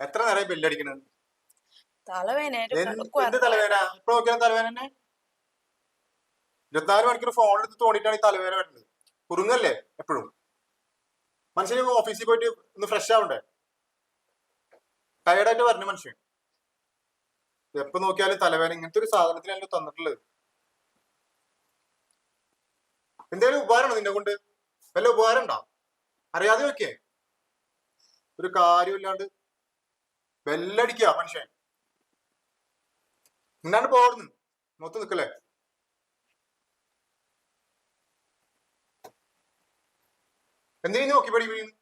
എത്ര നേരം ബെല്ലടിക്കണത് എന്ത് ഇപ്പൊ നോക്കിയാൽ തന്നെ? ഇരുപത്തിനാല് മണിക്കൂർ ഫോൺ എടുത്ത് തോണ്ടിട്ടാണ് ഈ തലവേന വരുന്നത്. കുറുങ്ങല്ലേ എപ്പോഴും? മനുഷ്യന് ഓഫീസിൽ പോയിട്ട് ഒന്ന് ഫ്രഷ് ആവണ്ടേ? ടയർഡായിട്ട് വരണ മനുഷ്യൻ. എപ്പോ നോക്കിയാലും തലവേന ഇങ്ങനത്തെ ഒരു സാധനത്തിനല്ലോ തന്നിട്ടുള്ളത്. എന്തേലും ഉപകാരമാണോ നിന്നെ കൊണ്ട്? വല്ല ഉപകാരം ഉണ്ടോ അറിയാതെ വെക്കേ ഒരു കാര്യമില്ലാണ്ട് ബെല്ലടിക്കുക മനുഷ്യൻ. ഇന്നാണ്ട് പോർന്ന് മൊത്തം നിൽക്കല്ലേ എന്തിനു നോക്കി പടി വീഴുന്നു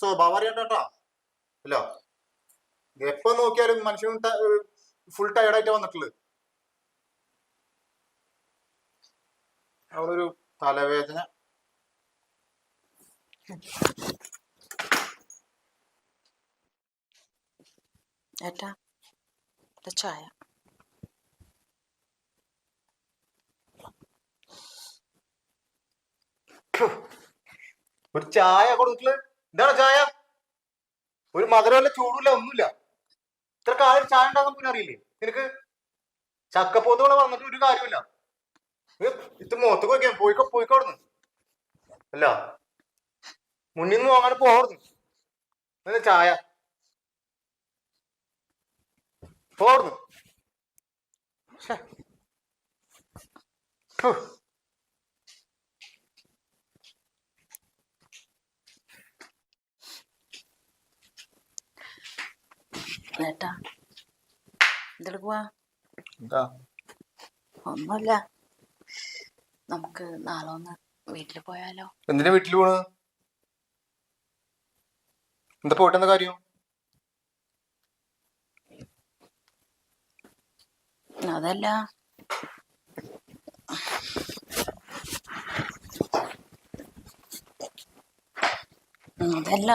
സ്വഭാവം അറിയണ്ടാ അല്ല? എപ്പോ നോക്കിയാലും മനുഷ്യൻ ഫുൾ ടയർഡായിട്ട് വന്നിട്ടുള്ളത്. അവിടെ ഒരു തലവേദന. ഏട്ടാ ചായ ഒരു ചായ കൊടുത്തിട്ടുള്ള എന്താണ് ചായ? ഒരു മധുരമല്ല ചൂടില്ല ഒന്നുമില്ല. ഇത്ര കാര്യം ചായ ഉണ്ടാകാൻ പിന്നെ അറിയില്ലേ? നിനക്ക് ചക്കപ്പോത്തോടെ വന്നിട്ട് ഒരു കാര്യമില്ല ഇത് മുഖത്ത് പോയിക്കാൻ പോയിക്കോ പോയിക്കോ അല്ല മുന്നിൽ നിന്ന് പോകുന്നു എന്താ ചായ. പോകരുന്നു ഏട്ടാ എന്തെടുക്കുവാ എന്താ ഒന്നുമില്ല. നമുക്ക് നാളെ ഒന്ന് വീട്ടിൽ പോയാലോ? എന്തിനാ വീട്ടിൽ പോണ്? എന്താ പോയിട്ട് എന്താ കാര്യം? അതല്ല അതല്ല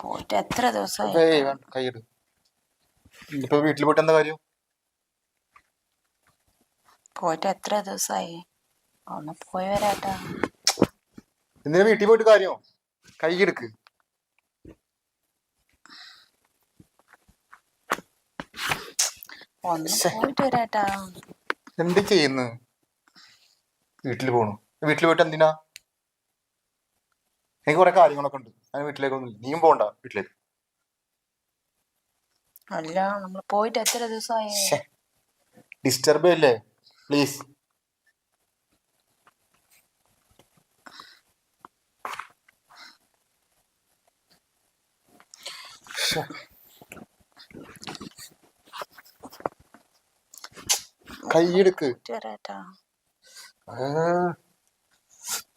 പോയിട്ട് എത്ര ദിവസമായി ഇപ്പൊ വീട്ടിൽ പോയിട്ട് എന്താ കാര്യം പോയിട്ട് എത്ര ദിവസമായി ഒന്ന് പോയി വരാട്ടാ എന്തിനാ വീട്ടിൽ പോയിട്ട് കാര്യമോ കൈ ഒന്ന് പോയിട്ട് വരാട്ടാ. എന്ത് ചെയ്യുന്നു? വീട്ടിൽ പോണു. വീട്ടിൽ പോയിട്ട് എന്തിനാ? എനിക്ക് കുറെ കാര്യങ്ങളൊക്കെ ഉണ്ട്. ഞാൻ വീട്ടിലേക്കൊന്നും. നീയും പോണ്ട വീട്ടിലേക്ക്. അല്ല നമ്മൾ പോയിട്ട് എത്ര ദിവസമായി ഡിസ്റ്റർബ് ചെയ്യല്ലേ? പ്ലീസ് കൈയെടുക്ക്.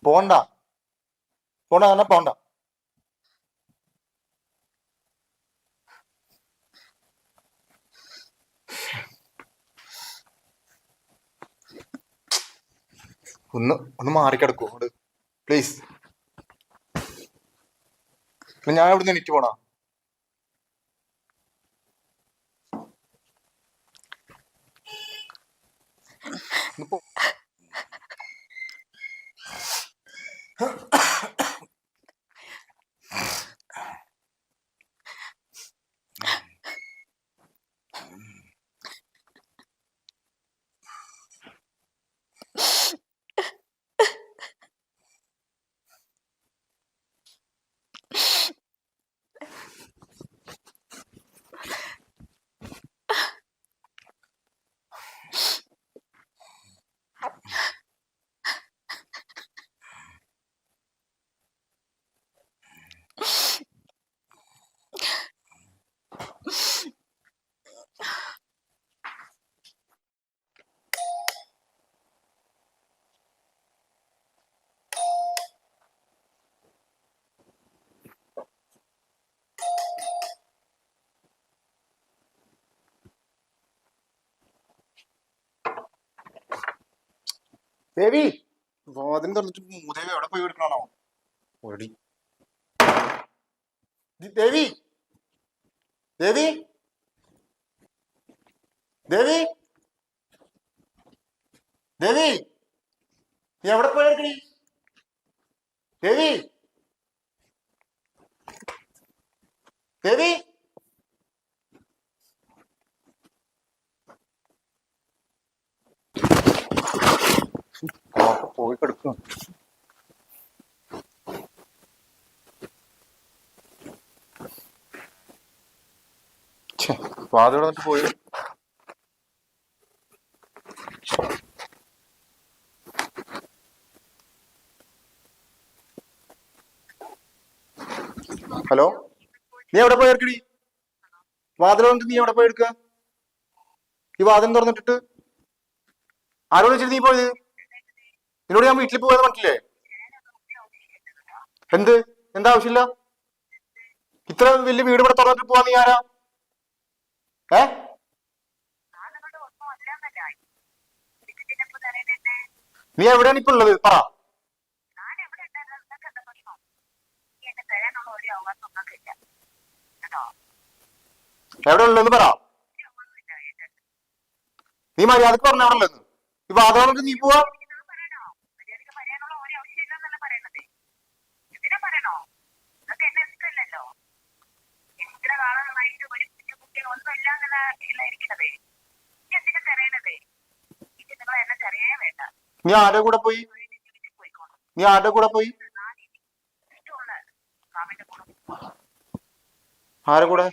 പോണ്ട. പോണ്ട അങ്ങനെ പോണ്ട. ഒന്ന് ഒന്ന് മാറിക്കിടക്കൂ പ്ലീസ് ഞാൻ ഇവിടുന്ന് എനിക്ക് പോണ? ഒന്ന് പോ ദേവി വാതിലും തുറന്നിട്ട് മൂദേവി എവിടെ പോയി എടുക്കണോ ദേവി ദേവി? ദേവി? ദേവി? നീ എവിടെ പോയി ദേവി? ദേവി? പോയി കിടക്കും. വാതിൽ വന്നിട്ട് പോയി. ഹലോ? നീ എവിടെ പോയി എടുക്കടി? വാതിൽ വന്നിട്ട് നീ എവിടെ പോയി എടുക്ക? ഈ വാതിൽ തുറന്നിട്ടിട്ട്? ആരോട് വെച്ചിട്ട് നീ പോയത്? നിന്നോട് ഞാൻ വീട്ടിൽ പോയത് പറഞ്ഞില്ലേ എന്ത്? എന്താ ആവശ്യമില്ല ഇത്ര വലിയ വീട് ഇവിടെ തുറന്നിട്ട് പോവാ നീ ആരാ? ഏ? നീ എവിടെയാണ് ഇപ്പൊ ഉള്ളത്? പറ. എവിടെ ഉള്ളതെന്ന് പറ. നീ മര്യാദയ്ക്ക് പറഞ്ഞ അവിടെ ഉള്ളതെന്ന് നീ വാദം വന്നിട്ട് നീ വേണ്ട. നീ ആരുടെ കൂടെ പോയി? നീ ആരുടെ കൂടെ പോയി? ആരുടെ കൂടെ?